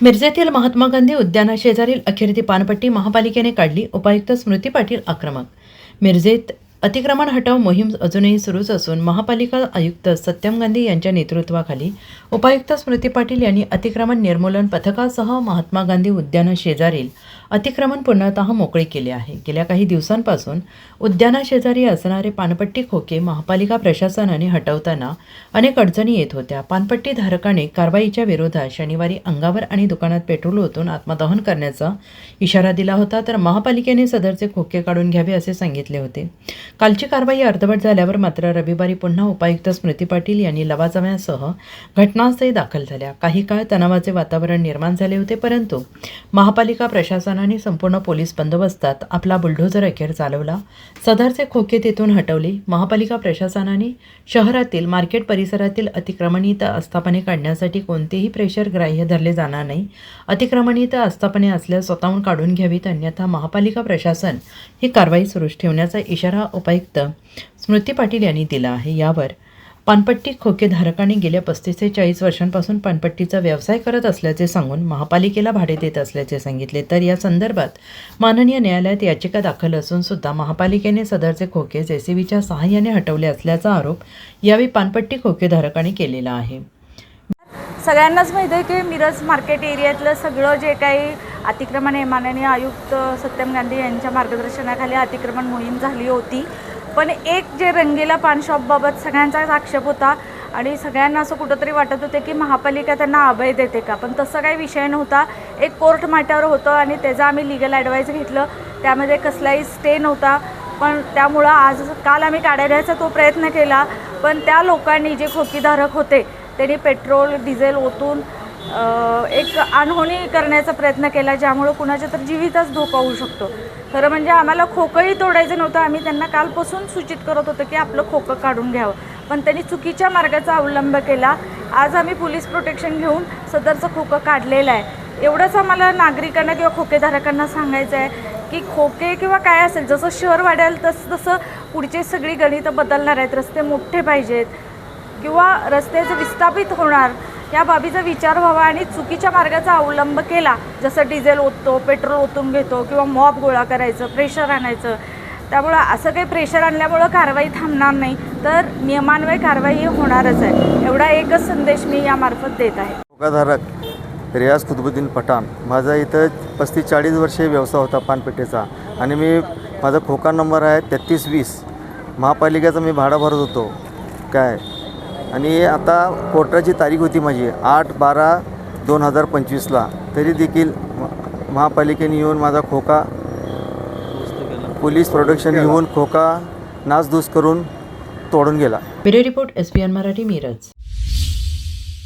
मिरजेतील महात्मा गांधी उद्यानाशेजारील अखेरती पानपट्टी महापालिकेने काढली. उपायुक्त स्मृती पाटील आक्रमक. मिरजेत अतिक्रमण हटाव मोहीम अजूनही सुरूच असून महापालिका आयुक्त सत्यम गांधी यांच्या नेतृत्वाखाली उपायुक्त स्मृती पाटील यांनी अतिक्रमण निर्मूलन पथकासह महात्मा गांधी उद्यानाशेजारील अतिक्रमण पूर्णतः मोकळे केले आहे. गेल्या काही दिवसांपासून उद्यानाशेजारी असणारे पानपट्टी खोके महापालिका प्रशासनाने हटवताना अनेक अडचणी येत होत्या. पानपट्टी धारकाने कारवाईच्या विरोधात शनिवारी अंगावर आणि दुकानात पेट्रोल ओतून आत्मदहन करण्याचा इशारा दिला होता. तर महापालिकेने सदरचे खोके काढून घ्यावे असे सांगितले होते. कालची कारवाई अर्धवट झाल्यावर मात्र रविवारी पुन्हा उपायुक्त स्मृती पाटील यांनी लवाजम्यासह घटनास्थळी दाखल झाल्या. काही काळ तणावाचे वातावरण निर्माण झाले होते परंतु महापालिका प्रशासन जवानांनी संपूर्ण पोलीस बंदोबस्तात आपला बुलडोझर अखेर चालवला. सदरचे खोके तेथून हटवले. महापालिका प्रशासनाने शहरातील मार्केट परिसरातील अतिक्रमणीत आस्थापने काढण्यासाठी कोणतेही प्रेशर ग्राह्य धरले जाणार नाही. अतिक्रमणीत आस्थापने असल्यास स्वतःहून काढून घ्यावीत अन्यथा महापालिका प्रशासन ही कारवाई सुरूच ठेवण्याचा इशारा उपायुक्त स्मृती पाटील यांनी दिला आहे. यावर पानपट्टी खोकेधारकाने गेल्या पस्तीस ते चाळीस वर्षांपासून पानपट्टीचा व्यवसाय करत असल्याचे सांगून महापालिकेला भाडे देत असल्याचे सांगितले. तर या संदर्भात माननीय न्यायालयात याचिका दाखल असून सुद्धा महापालिकेने सदरचे खोके जेसीबीच्या सहाय्याने हटवले असल्याचा आरोप यावेळी पानपट्टी खोकेधारकाने केलेला आहे. सगळ्यांनाच माहिती आहे की मिरज मार्केट एरियातलं सगळं जे काही अतिक्रमण आहे माननीय आयुक्त सत्यम गांधी यांच्या मार्गदर्शनाखाली अतिक्रमण मोहीम झाली होती. पण एक जे रंगीला पान शॉपबाबत सगळ्यांचाच आक्षेप होता आणि सगळ्यांना असं कुठंतरी वाटत होतं की महापालिका त्यांना अभय देते का? पण तसं काही विषय नव्हता. एक कोर्ट मॅटर होतं आणि त्याचं आम्ही लिगल ॲडवाईस घेतलं. त्यामध्ये कसलाही स्टे नव्हता. पण त्यामुळं आज काल आम्ही काढायचा तो प्रयत्न केला. पण त्या लोकांनी जे खोकीधारक होते त्यांनी पेट्रोल डिझेल ओतून एक अनहोणी करण्याचा प्रयत्न केला ज्यामुळं कुणाच्या तर जीवितच धोका होऊ शकतो. खरं म्हणजे आम्हाला खोकंही तोडायचं नव्हतं. आम्ही त्यांना कालपासून सूचित करत होतो की आपलं खोकं काढून घ्यावं. पण त्यांनी चुकीच्या मार्गाचा अवलंब केला. आज आम्ही पोलीस प्रोटेक्शन घेऊन सदरचं खोकं काढलेलं आहे. एवढंच आम्हाला नागरिकांना किंवा खोकेधारकांना सांगायचं आहे की खोके किंवा काय असेल जसं शहर वाढेल तसं तसं पुढचे सगळी गणितं बदलणार आहेत. रस्ते मोठे पाहिजेत. किंवा रस्त्याचं विस्थापित होणार या बाबीचा विचार व्हावा आणि चुकीच्या मार्गाचा अवलंब केला. जसं डिझेल ओततो पेट्रोल ओतून घेतो किंवा मॉब गोळा करायचं प्रेशर आणायचं. त्यामुळं असं काही प्रेशर आणल्यामुळं कारवाई थांबणार नाही. तर नियमान्वये कारवाई होणारच आहे. एवढा एकच संदेश मी यामार्फत देत आहे. धोकाधारक रियाज कुतुबुद्दीन पठाण. माझा इथं पस्तीस चाळीस वर्षे व्यवसाय होता पानपेठेचा. आणि मी माझा खोका नंबर आहे तेहतीस वीस. महापालिकेचा मी भाडा भरत होतो. काय? आणि आता कोर्टाची तारीख होती माझी आठ बारा दोन हजार पंचवीसला. तरी देखील महापालिकेने येऊन माझा खोका पोलीस प्रोडक्शन येऊन खोका नासधूस करून तोडून गेला. Bureau report S N Marathi Miraj.